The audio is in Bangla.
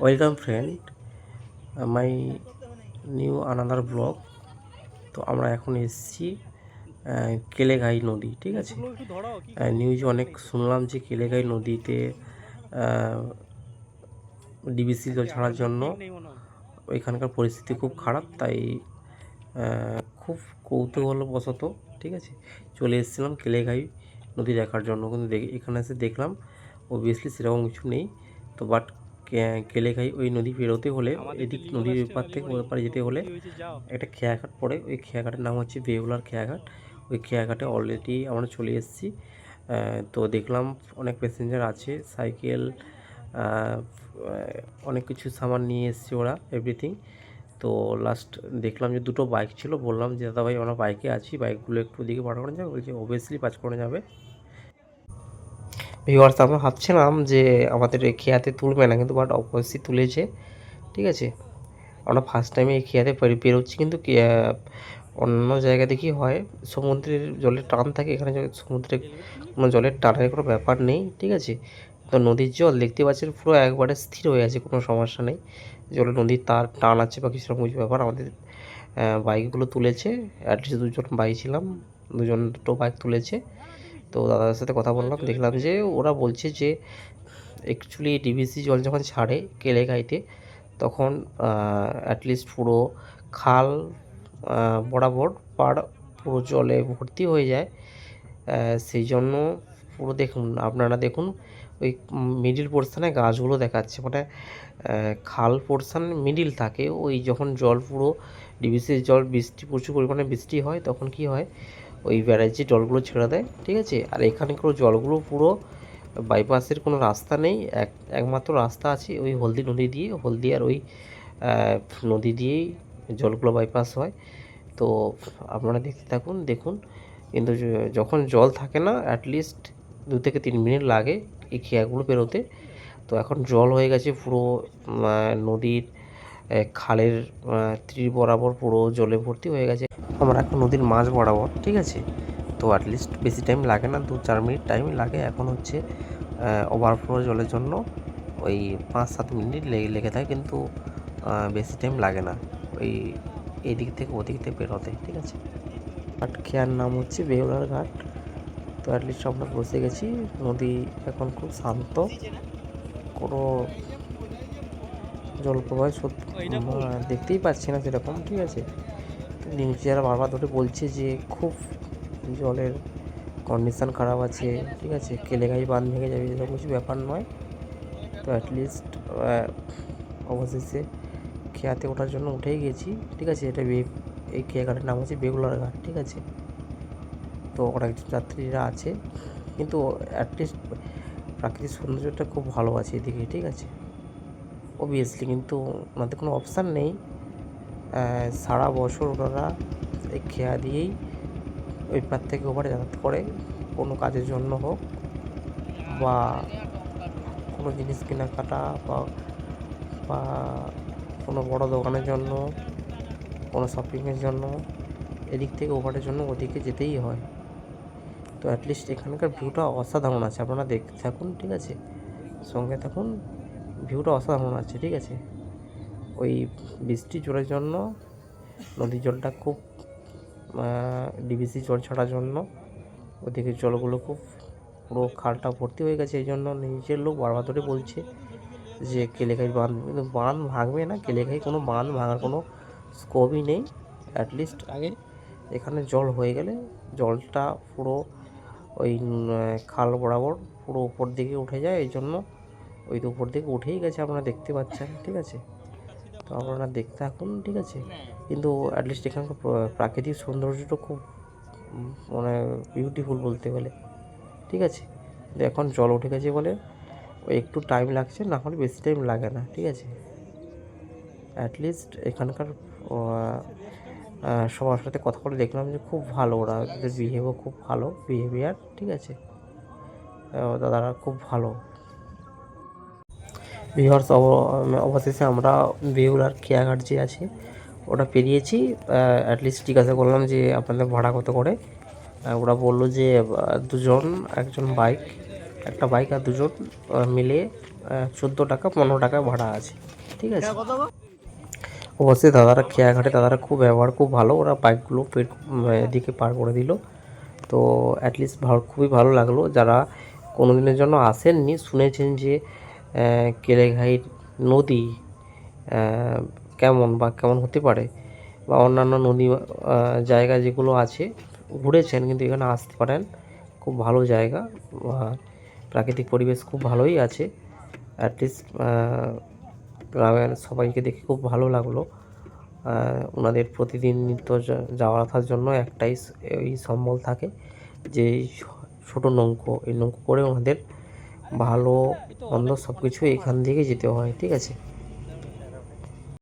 Welcome friend my new another blog তো আমরা এখন এসেছি কেলেঘাই নদী, ঠিক আছে? নিউজে অনেক শুনলাম যে কেলেঘাই নদীতে ডিবিসি জল ছাড়ার জন্য ওইখানকার পরিস্থিতি খুব খারাপ, তাই খুব কৌতূহলবশত, ঠিক আছে? চলে এসেছিলাম কেলেঘাই নদী দেখার জন্য, কিন্তু এখানে এসে দেখলাম অবভিয়াসলি সেরকম কিছু নেই, তো বাট কেলেঘাই ওই নদী পেরোতে হলে এদিক নদীর এপার থেকে ওই পারে যেতে হলে একটা খেয়াঘাট পড়ে ওই খেয়াঘাটের নাম হচ্ছে বেহুলার খেয়াঘাট। ওই খেয়াঘাটে অলরেডি আমরা চলে এসেছি। তো দেখলাম অনেক প্যাসেঞ্জার আছে সাইকেল অনেক কিছু সামান নিয়ে এসছে ওরা এভরিথিং তো লাস্ট দেখলাম যে দুটো বাইক ছিল বললাম যে দাদা ভাই আমরা বাইকে আছি বাইকগুলো একটু দিকে পাঠানো যাবে? বলছে অবভিয়াসলি পাঁচ করে যাবে। ভিওয়ার্স আমরা ভাবছিলাম যে আমাদের খেয়াতে তুলবে না, কিন্তু বাট অবশ্যই তুলেছে, ঠিক আছে? আমরা ফার্স্ট টাইমে এই খেয়াতে পেরোচ্ছি, কিন্তু অন্য জায়গাতে কি হয়, সমুদ্রের জলের টান থাকে, এখানে সমুদ্রে কোনো জলের টানের কোনো ব্যাপার নেই, ঠিক আছে? তো নদীর জল দেখতে পাচ্ছেন, পুরো একবারে স্থির হয়ে আছে, কোনো সমস্যা নেই। জলে নদীর তার টান আছে বা কিছু কিছু ব্যাপার, আমাদের বাইকগুলো তুলেছে অ্যাটলিস্ট দুজন বাইক ছিলাম, দুজন দুটো বাইক তুলেছে। তো দাদার সাথে কথা বললাম দেখলাম যে ওরা বলছে যে অ্যাকচুয়ালি ডিভিসি জল যখন ছাড়ে কেলে কেলেঘাইতে তখন অ্যাটলিস্ট পুরো খাল বরাবর পাড় পুরো জলে ভর্তি হয়ে যায়। সেই জন্য পুরো দেখুন আপনারা দেখুন ওই মিডিল পোর্শনে গাছগুলো দেখাচ্ছে মানে খাল পোর্শন মিডিল থাকে ওই যখন জল পুরো ডিবিসির জল বৃষ্টি প্রচুর পরিমাণে বৃষ্টি হয় তখন কি হয় ওই ব্যারাজে জলগুলো ছেড়ে দেয়, ঠিক আছে? আর এখানকার জলগুলো পুরো বাইপাসের কোনো রাস্তা নেই। এক, একমাত্র রাস্তা আছে ওই হলদি নদী দিয়ে। হলদি আর ওই নদী দিয়েই জলগুলো বাইপাস হয়। তো আপনারা দেখতে থাকুন, দেখুন। কিন্তু যখন জল থাকে না অ্যাটলিস্ট দু থেকে তিন মিনিট লাগে এই খেয়াগুলো পেরোতে তো এখন জল হয়ে গেছে পুরো নদীর খালের তীর বরাবর পুরো জলে ভর্তি হয়ে গেছে। আমরা এখন নদীর মাঝ বরাবর, ঠিক আছে? তো অ্যাটলিস্ট বেশি টাইম লাগে না, দু চার মিনিট টাইম লাগে এখন হচ্ছে ওভারফ্লো জলের জন্য ওই পাঁচ সাত মিনিট লেগে লেগে থাকে কিন্তু বেশি টাইম লাগে না ওই এদিক থেকে ওদিক থেকে বেরোতে, ঠিক আছে? ঘাট খেয়ার নাম হচ্ছে বেহুলার ঘাট, তো অ্যাটলিস্ট আমরা বসে গেছি, নদী এখন খুব শান্ত। কোনো জলপ্রবাহ দেখতেই পাচ্ছি না সেরকম, ঠিক আছে? নিউজ যারা বারবার ধরে বলছে যে খুব জলের কন্ডিশন খারাপ আছে, ঠিক আছে? কেলে কেলেগাই বাঁধ ভেঙে যাবে, এরকম কিছু ব্যাপার নয়। তো অ্যাটলিস্ট অবশেষে খেয়াতে ওঠার জন্য উঠেই গেছি, ঠিক আছে? এটা বে এই খেয়া ঘাটের নাম হচ্ছে বেগুলার ঘাট, ঠিক আছে? তো অনেক যাত্রীরা আছে, কিন্তু অ্যাটলিস্ট প্রাকৃতিক সৌন্দর্যটা খুব ভালো আছে এদিকে, ঠিক আছে? অবভিয়াসলি কিন্তু ওনাদের কোনো অপশান নেই। সারা বছর ওনারা এই খেয়া দিয়েই ওই পার থেকে ওপারে যাতায়াত করে, কোনো কাজের জন্য হোক বা কোনো জিনিস কেনাকাটা বা বা কোনো বড় দোকানের জন্য, কোনো শপিংয়ের জন্য, এদিক থেকে ওপারের জন্য ওদিকে যেতেই হয়। তো অ্যাটলিস্ট এখানকার ভিউটা অসাধারণ আছে, আপনারা দেখতে থাকুন, ঠিক আছে? সঙ্গে থাকুন ভিউটা অসাধারণ আছে, ঠিক আছে? ওই বৃষ্টি জলের জন্য নদীর জলটা খুব ডিবিসি জল ছাড়ার জন্য, ওদিকে জলগুলো খুব পুরো খালটা ভর্তি হয়ে গেছে, এই জন্য নিজের লোক বারবার ধরে বলছে যে কেলেখাই বাঁধ, কিন্তু বাঁধ ভাঙবে না কেলেখাই কোনো বাঁধ ভাঙার কোনো স্কোপই নেই অ্যাটলিস্ট আগে এখানে জল হয়ে গেলে জলটা পুরো ওই খাল বরাবর পুরো উপর দিকে উঠে যায়, এই জন্য ওই উপর দিকে উঠেই গেছে আপনারা দেখতে পাচ্ছেন, ঠিক আছে? তো আপনারা দেখতে থাকুন ঠিক আছে? কিন্তু অ্যাটলিস্ট এখানকার প্রাকৃতিক সৌন্দর্যটা খুব মানে বিউটিফুল বলতে গেলে ঠিক আছে? কিন্তু এখন জল উঠে গেছে বলে একটু টাইম লাগছে না হলে বেশি টাইম লাগে না ঠিক আছে? অ্যাটলিস্ট এখানকার সবার সাথে কথা বলে দেখলাম যে খুব ভালো ওরা ওদের বিহেভও খুব ভালো বিহেভিয়ার ঠিক আছে? দাদারা খুব ভালো। ভিওর্স অবশেষে আমরা বেহুলার খেয়াঘাট যে আছে ওটা পেরিয়েছি। অ্যাটলিস্ট জিজ্ঞাসা করলাম যে আপনাদের ভাড়া কত করে। ওরা বলল যে দুজন একজন বাইক একটা বাইক আর দুজন মিলে চোদ্দ টাকা পনেরো টাকা ভাড়া আছে। ঠিক আছে? অবশ্যই দাদারা খেয়াঘাটে দাদারা খুব ব্যবহার খুব ভালো। ওরা বাইকগুলো পেট এদিকে পার করে দিল। তো অ্যাটলিস্ট খুবই ভালো লাগল। যারা কোনো দিনের জন্য আসেননি শুনেছেন যে কেলেঘাইর নদী কেমন বা কেমন হতে পারে? বা অন্যান্য নদী জায়গা যেগুলো আছে, ঘুরেছেন কিন্তু এখানে আসতে পারেন। খুব ভালো জায়গা। প্রাকৃতিক পরিবেশ খুব ভালোই আছে। অ্যাটলিস্ট গ্রামের সবাইকে দেখে খুব ভালো লাগল। ওনাদের প্রতিদিন নিত্য যাওয়া আসার জন্য একটাই এই সম্বল থাকে যে ছোটো নৌকো, এই নৌকো করে ওনাদের ভালো মন্দ সব কিছু এখান থেকে যেতে হয় ঠিক আছে?